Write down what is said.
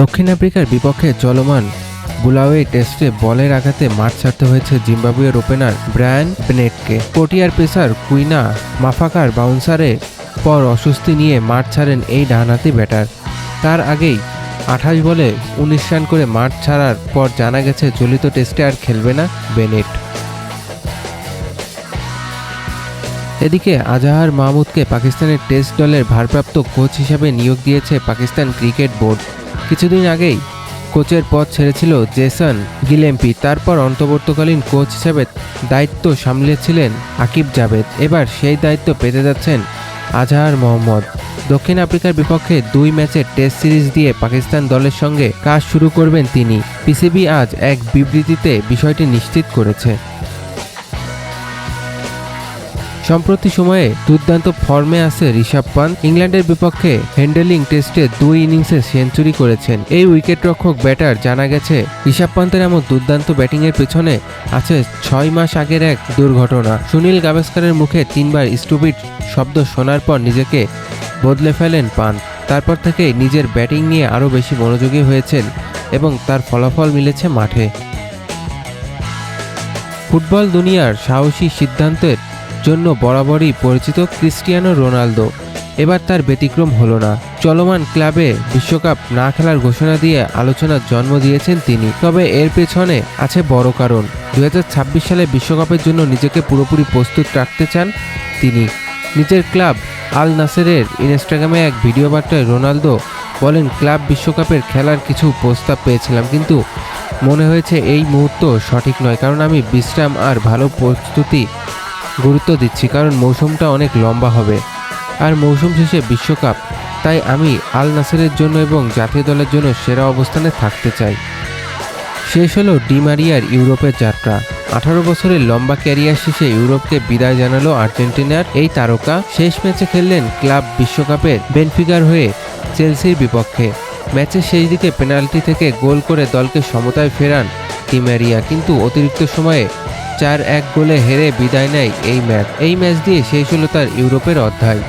দক্ষিণ আফ্রিকার বিপক্ষে চলমান বুলাওয়ে টেস্টে বলের আঘাতে মাঠ ছাড়তে হয়েছে জিম্বাবুয়ের ওপেনার ব্রায়ান বেনেটকে। কোটিয়ার পেসার কুইনা মাফাকার বাউন্সারে পর অস্বস্তি নিয়ে মাঠ ছাড়েন এই ডানহাতি ব্যাটার। তার আগেই আঠাশ বলে উনিশ রান করে মাঠ ছাড়ার পর জানা গেছে চলিত টেস্টে আর খেলবে না বেনেট। এদিকে আজাহার মাহমুদকে পাকিস্তানের টেস্ট দলের ভারপ্রাপ্ত কোচ হিসাবে নিয়োগ দিয়েছে পাকিস্তান ক্রিকেট বোর্ড। কিছুদিন আগেই কোচের পদ ছেড়েছিল জেসন গিলেম্পি। তারপর অন্তর্বর্তীকালীন কোচ হিসেবে দায়িত্ব সামলেছিলেন আকিব জাভেদ। এবার সেই দায়িত্ব পেতে যাচ্ছেন আজহার মোহাম্মদ। দক্ষিণ আফ্রিকার বিপক্ষে দুই ম্যাচের টেস্ট সিরিজ দিয়ে পাকিস্তান দলের সঙ্গে কাজ শুরু করবেন তিনি। পিসিবি আজ এক বিবৃতিতে বিষয়টি নিশ্চিত করেছে। সম্প্রতি সময়ে দুর্দান্ত ফর্মে আছে ঋষভ পান্ত ইংল্যান্ডের বিপক্ষে হ্যান্ডেলিং টেস্টে দুই ইনিংসে সেঞ্চুরি করেছেন। এই উইকেটরক্ষক ব্যাটার জানা গেছে, ঋষভ পান্তের এমন দুর্দান্ত ব্যাটিংয়ের পেছনে আছে ছয় মাস আগের এক দুর্ঘটনা। সুনীল গাভাস্কারের মুখে তিনবার স্টুপিড শব্দ শোনার পর নিজেকে বদলে ফেলেন পান্ত তারপর থেকে নিজের ব্যাটিং নিয়ে আরও বেশি মনোযোগী হয়েছেন এবং তার ফলাফল মিলেছে মাঠে। ফুটবল দুনিয়ার সাহসী সিদ্ধান্তের জন্য বরাবরই পরিচিত ক্রিস্টিয়ানো রোনালদো। এবার তার ব্যতিক্রম হলো না। চলমান ক্লাবে বিশ্বকাপ না খেলার ঘোষণা দিয়ে আলোচনার জন্ম দিয়েছেন তিনি। তবে এর পেছনে আছে বড় কারণ। দু হাজার ছাব্বিশ সালে বিশ্বকাপের জন্য নিজেকে পুরোপুরি প্রস্তুত রাখতে চান তিনি। নিজের ক্লাব আল নাসেরের ইনস্টাগ্রামে এক ভিডিও বার্তায় রোনালদো বলেন, ক্লাব বিশ্বকাপের খেলার কিছু প্রস্তাব পেয়েছিলাম, কিন্তু মনে হয়েছে এই মুহূর্ত সঠিক নয়, কারণ আমি বিশ্রাম আর ভালো প্রস্তুতি গুরুত্ব দিচ্ছি কারণ মৌসুমটা অনেক লম্বা হবে। আর মৌসুম শেষে বিশ্বকাপ, তাই আমি আল নাসেরের জন্য এবং জাতীয় দলের জন্য সেরা অবস্থানে থাকতে চাই। শেষ হলো ডিমারিয়ার ইউরোপের যাত্রা। আঠারো বছরের লম্বা ক্যারিয়ার শেষে ইউরোপকে বিদায় জানালো আর্জেন্টিনার এই তারকা। শেষ ম্যাচে খেললেন ক্লাব বিশ্বকাপের বেনফিগার হয়ে চেলসির বিপক্ষে। ম্যাচের শেষ দিকে পেনাল্টি থেকে গোল করে দলকে সমতায় ফেরান ডিমারিয়া কিন্তু অতিরিক্ত সময়ে চার এক গোলে হেরে বিদায় নেয় এই ম্যাচ। এই ম্যাচ দিয়ে শেষ হলো তার ইউরোপের অধ্যায়।